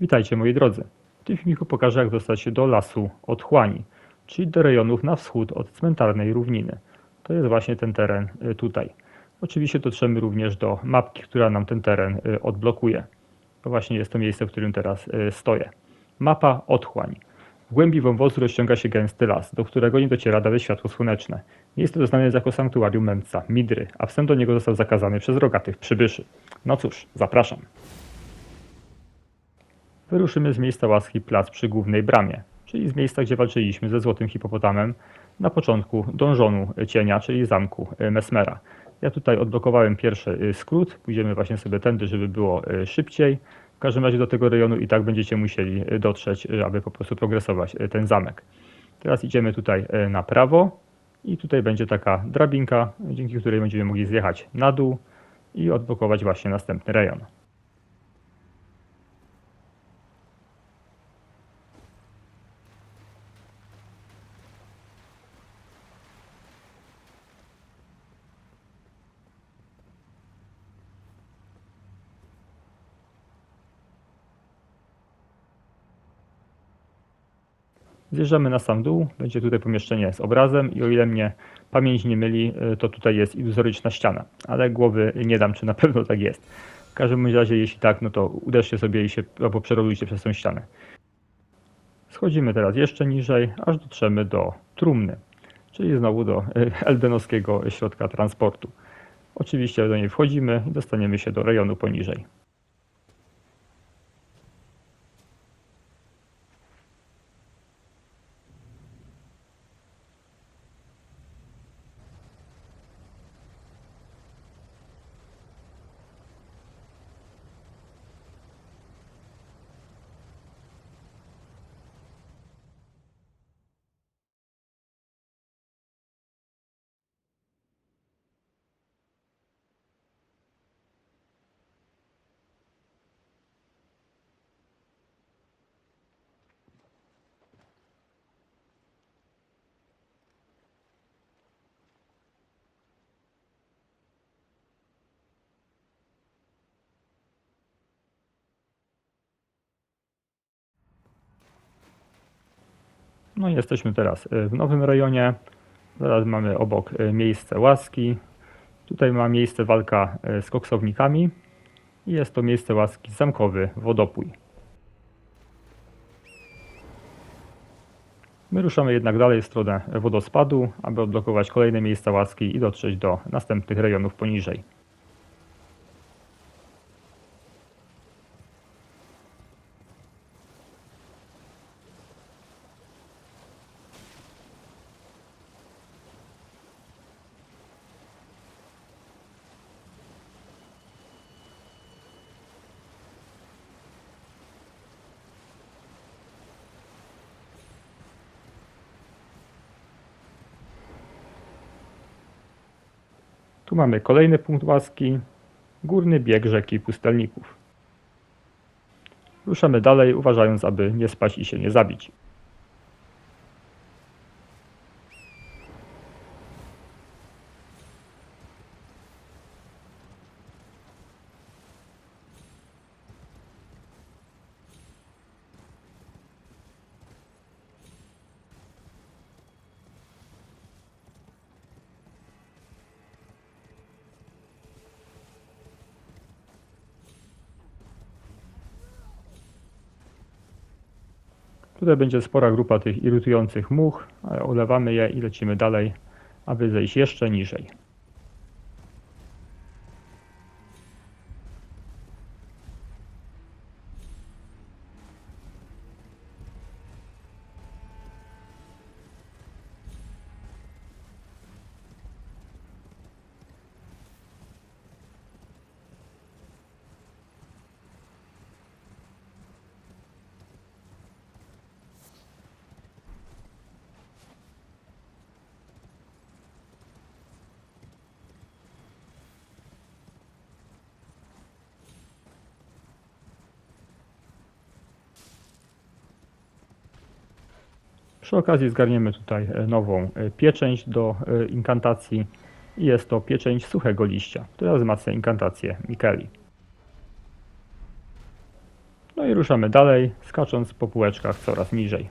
Witajcie moi drodzy. W tym filmiku pokażę jak dostać się do lasu otchłani, czyli do rejonów na wschód od cmentarnej równiny. To jest właśnie ten teren y, tutaj. Oczywiście dotrzemy również do mapki, która nam ten teren y, odblokuje. To właśnie jest to miejsce, w którym teraz y, stoję. Mapa otchłań. W głębi wąwozu rozciąga się gęsty las, do którego nie dociera nawet światło słoneczne. Miejsce to znane jest jako sanktuarium mędrca, Midry, a wstęp do niego został zakazany przez rogatych przybyszy. No cóż, zapraszam. Wyruszymy z miejsca łaski plac przy głównej bramie, czyli z miejsca, gdzie walczyliśmy ze złotym hipopotamem na początku dążonu cienia, czyli zamku y, Mesmera. Ja tutaj odblokowałem pierwszy y, skrót, pójdziemy właśnie sobie tędy, żeby było y, szybciej. W każdym razie do tego rejonu i tak będziecie musieli dotrzeć, aby po prostu progresować ten zamek. Teraz idziemy tutaj na prawo i tutaj będzie taka drabinka, dzięki której będziemy mogli zjechać na dół i odblokować właśnie następny rejon. Zjeżdżamy na sam dół, będzie tutaj pomieszczenie z obrazem i o ile mnie pamięć nie myli, y, to tutaj jest iluzoryczna ściana, ale głowy nie dam, czy na pewno tak jest. W każdym razie, jeśli tak, no to uderzcie sobie i się, albo przerolujcie przez tę ścianę. Schodzimy teraz jeszcze niżej, aż dotrzemy do trumny, czyli znowu do y, eldenowskiego środka transportu. Oczywiście do niej wchodzimy i dostaniemy się do rejonu poniżej. No i jesteśmy teraz y, w nowym rejonie. Zaraz mamy obok y, miejsce łaski. Tutaj ma miejsce walka y, z koksownikami. I jest to miejsce łaski zamkowy wodopój. My ruszamy jednak dalej w stronę wodospadu, aby odblokować kolejne miejsca łaski i dotrzeć do następnych rejonów poniżej. Mamy kolejny punkt łaski, górny bieg rzeki pustelników. Ruszamy dalej, uważając, aby nie spać i się nie zabić. Tutaj będzie spora grupa tych irytujących much, ale olewamy je i lecimy dalej, aby zejść jeszcze niżej. Przy okazji zgarniemy tutaj e, nową e, pieczęć do e, inkantacji jest to pieczęć suchego liścia, która wzmacnia inkantację Mikeli. No i ruszamy dalej, skacząc po półeczkach coraz niżej.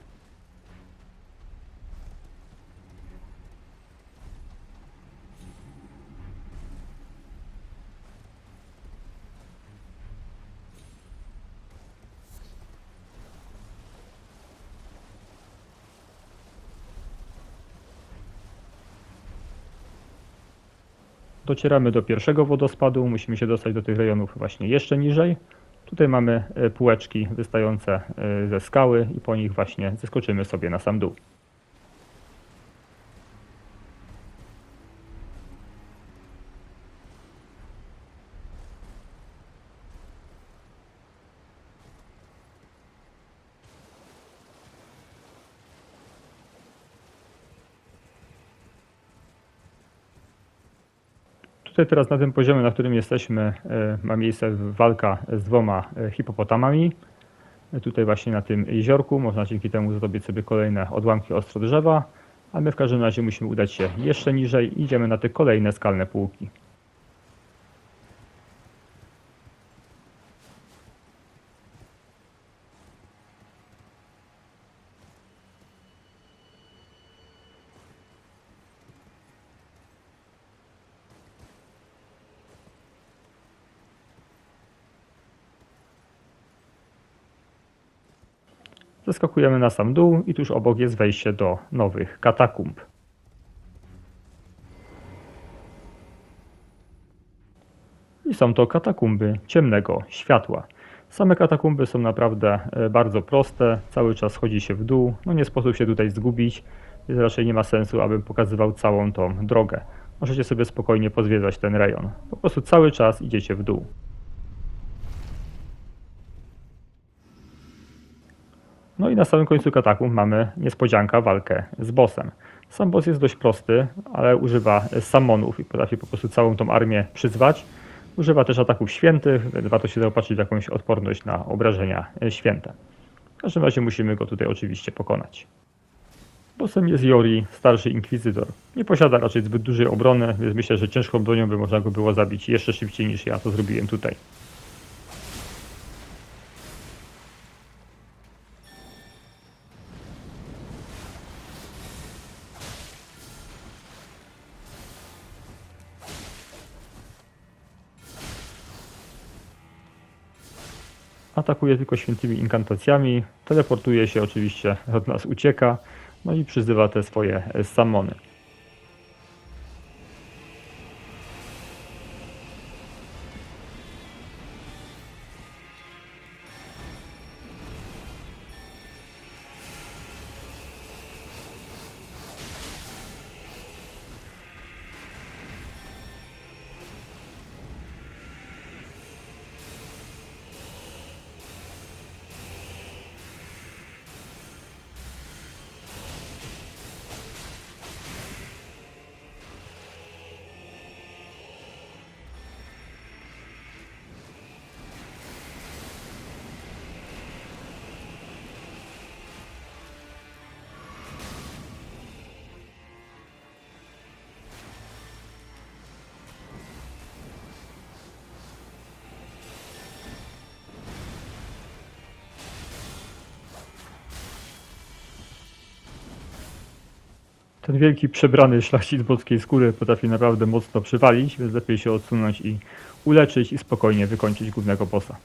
Docieramy do pierwszego wodospadu, musimy się dostać do tych rejonów właśnie jeszcze niżej. Tutaj mamy e, półeczki wystające e, ze skały i po nich właśnie zeskoczymy sobie na sam dół. Tutaj teraz na tym poziomie, na którym jesteśmy, e, ma miejsce walka z dwoma e, hipopotamami. E, Tutaj właśnie na tym jeziorku można dzięki temu zdobyć sobie kolejne odłamki ostrodrzewa, a my w każdym razie musimy udać się jeszcze niżej i idziemy na te kolejne skalne półki. Zeskakujemy na sam dół i tuż obok jest wejście do nowych katakumb. I są to katakumby ciemnego światła. Same katakumby są naprawdę e, bardzo proste, cały czas chodzi się w dół, no nie sposób się tutaj zgubić, więc raczej nie ma sensu, abym pokazywał całą tą drogę. Możecie sobie spokojnie pozwiedzać ten rejon. Po prostu cały czas idziecie w dół. No i na samym końcu katakumb mamy niespodzianka, walkę z bossem. Sam boss jest dość prosty, ale używa sammonów i potrafi po prostu całą tą armię przyzwać. Używa też ataków świętych, warto się zaopatrzyć w jakąś odporność na obrażenia święte. W każdym razie musimy go tutaj oczywiście pokonać. Bossem jest Yori, starszy inkwizytor. Nie posiada raczej zbyt dużej obrony, więc myślę, że ciężką bronią by można go było zabić jeszcze szybciej niż ja to zrobiłem tutaj. Atakuje tylko świętymi inkantacjami, teleportuje się oczywiście, od nas ucieka, no i przyzywa te swoje e, Ten wielki przebrany szlachcic boskiej skóry potrafi naprawdę mocno przywalić, więc lepiej się odsunąć i uleczyć i spokojnie wykończyć głównego bossa.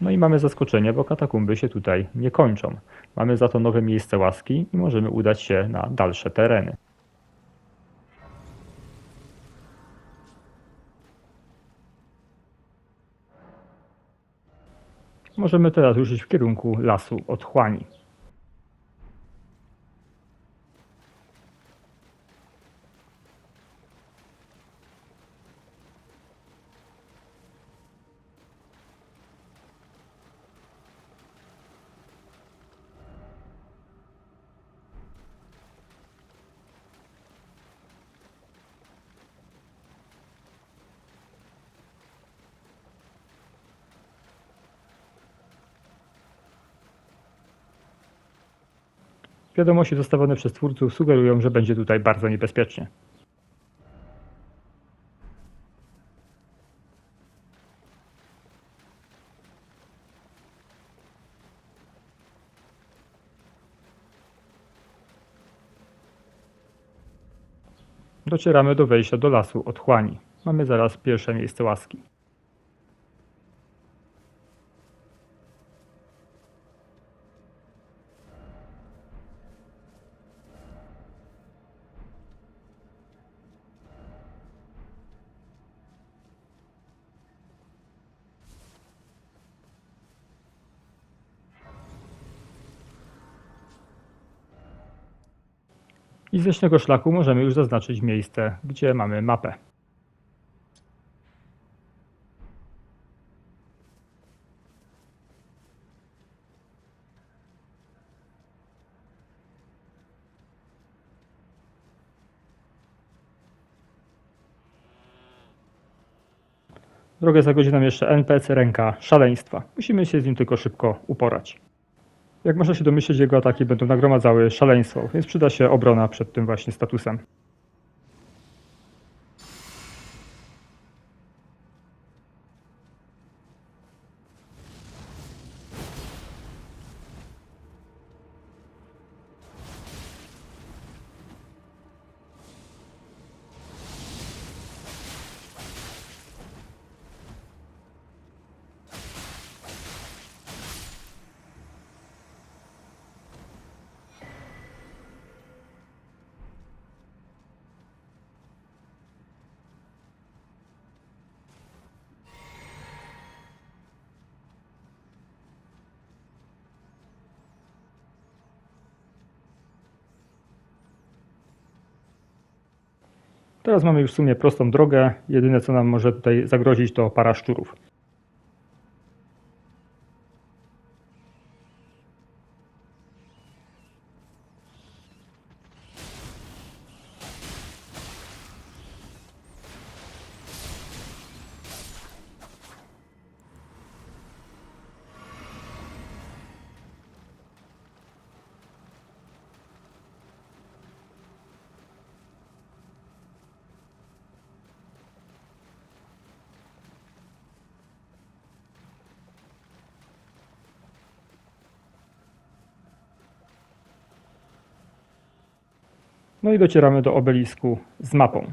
No i mamy zaskoczenie, bo katakumby się tutaj nie kończą. Mamy za to nowe miejsce łaski i możemy udać się na dalsze tereny. Możemy teraz ruszyć w kierunku lasu otchłani. Wiadomości dostawane przez twórców sugerują, że będzie tutaj bardzo niebezpiecznie. Docieramy do wejścia do lasu otchłani. Mamy zaraz pierwsze miejsce łaski. I z leśnego szlaku możemy już zaznaczyć miejsce, gdzie mamy mapę. Drogę zagodzi nam jeszcze NPC ręka szaleństwa. Musimy się z nim tylko szybko uporać. Jak można się domyśleć, jego ataki będą nagromadzały szaleństwo, więc przyda się obrona przed tym właśnie statusem. Teraz mamy już w sumie prostą drogę. Jedyne co nam może tutaj zagrozić to para szczurów. No i docieramy do obelisku z mapą.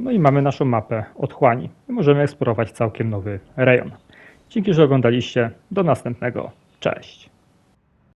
No i mamy naszą mapę otchłani. Możemy eksplorować całkiem nowy rejon. Dzięki, że oglądaliście. Do następnego. Cześć.